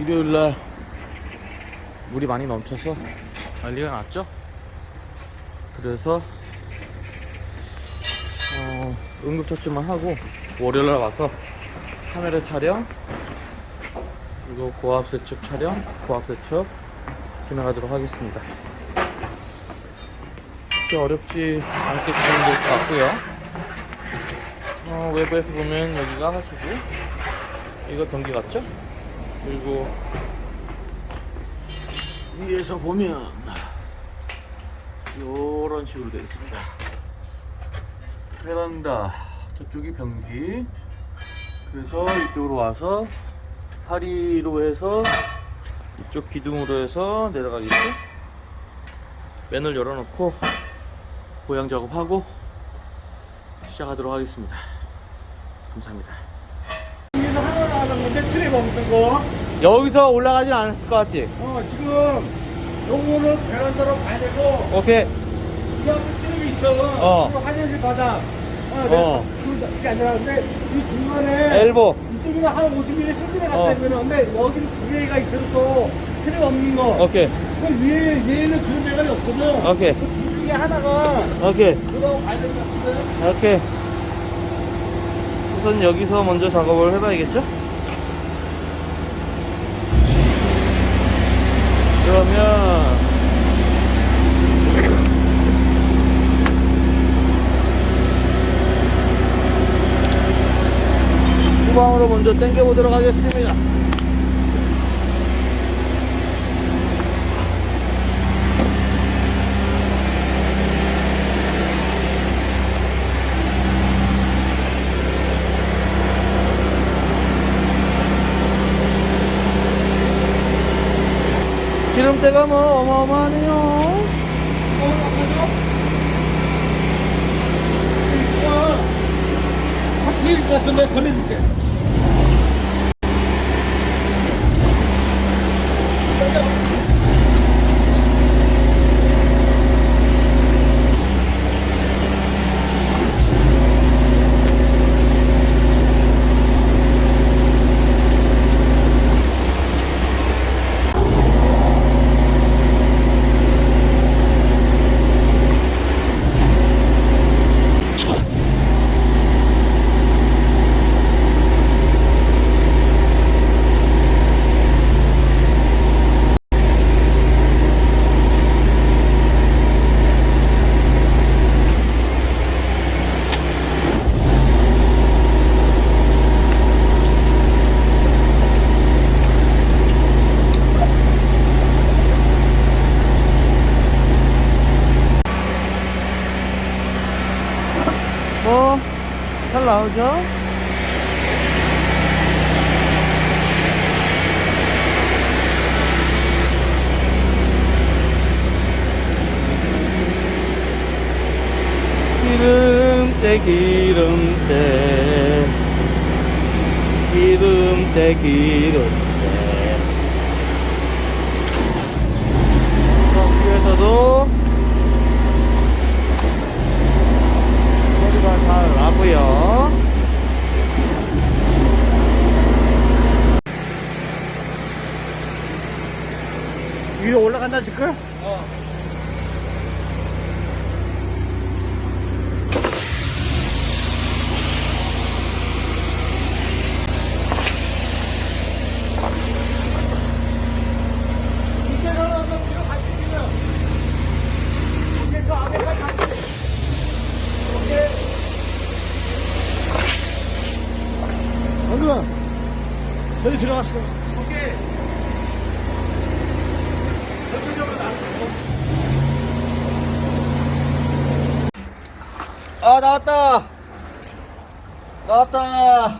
일요일날 물이 많이 넘쳐서 난리가 났죠. 그래서 어, 응급처치만 하고 월요일날 와서 카메라 촬영 그리고 고압 세척 촬영, 고압 세척 진행하도록 하겠습니다. 그렇게 어렵지 않게 진행될 것 같고요. 어, 외부에서 보면 여기가 하수구, 이거 변기 같죠? 그리고 위에서 보면 이런 식으로 되어 있습니다. 베란다 저쪽이 변기 그래서 이쪽으로 와서 파리로 해서 이쪽 기둥으로 해서 내려가겠죠 맨을 열어놓고 보양 작업하고 시작하도록 하겠습니다 감사합니다 위에서 하나 나가는 건데 트랩 없는 거. 여기서 올라가진 않았을 것 같지? 어, 지금 요거는 베란다로 가야 되고, 오케이 이 앞에 트랩이 있어. 어. 그리고 화장실 바닥. 어, 내가 어. 그, 그게 아니라, 근데 이 중간에. 엘보 이쪽에는 한 50mm 실기대 어. 갖다 있거든. 근데 여기는 두 개가 있어도 또 트랩 없는 거. 오케이 그 위에, 얘는 그런 배관이 없거든. 오케이. 그두 중에 하나가 오케이 그거 가야 될 것 같은데. 오케이 우선 여기서 먼저 작업을 해봐야겠죠? 그러면 후방으로 먼저 당겨 보도록 하겠습니다. 기름때가 뭐 어마어마하네요. 이거 바뀔 것 같은데 걸려줄게. 뭐, 잘 나오죠? 기름때, 기름때. 기름때, 기름때. 여기에서도 소리 가잘 나고요. 위로 올라간다 지금? 어. 이제는 한번 뒤로 같이 뛰면. 오케이, 저 앞에까지 같이. 오케이. 방금 저기 들어갔어. 오케이. 나왔어. 아 나왔다 나왔다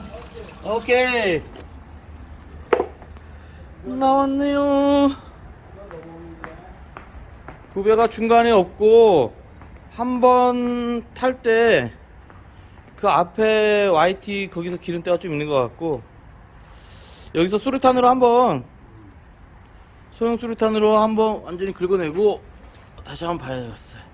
오케이 나왔네요 구배가 중간에 없고 한 번 탈 때 그 앞에 YT 거기서 기름때가 좀 있는 것 같고 여기서 수류탄으로 한번 소형 수류탄으로 한번 완전히 긁어내고 다시 한번 봐야겠어요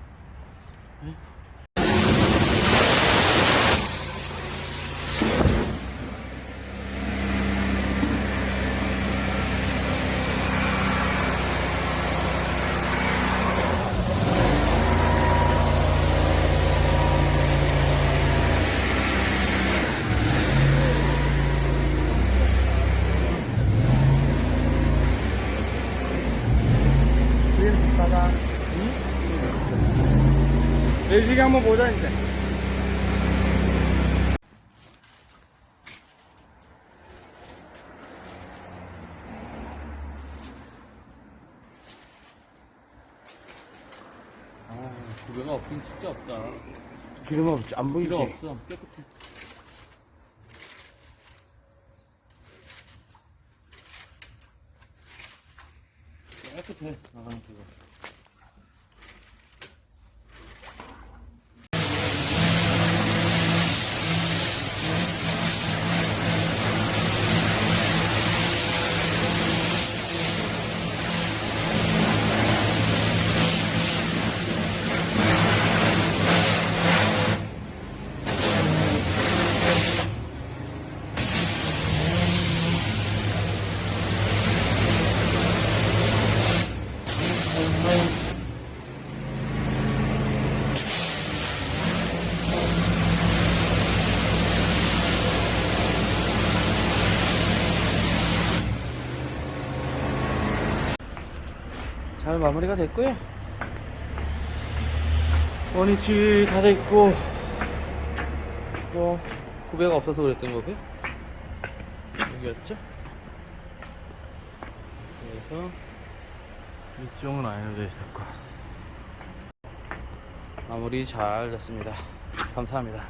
내시계 한번 보자 이제. 아, 구배가 없긴 진짜 없다. 기름 없지 안 보이지? 필요 없어. 깨끗해. 깨끗해. 아, 그거. 잘 마무리가 됐고요. 원위치 다 돼있고, 뭐, 구배가 없어서 그랬던 거고요. 여기였죠? 그래서, 이쪽은 아니로 돼 있었고. 마무리 잘 됐습니다. 감사합니다.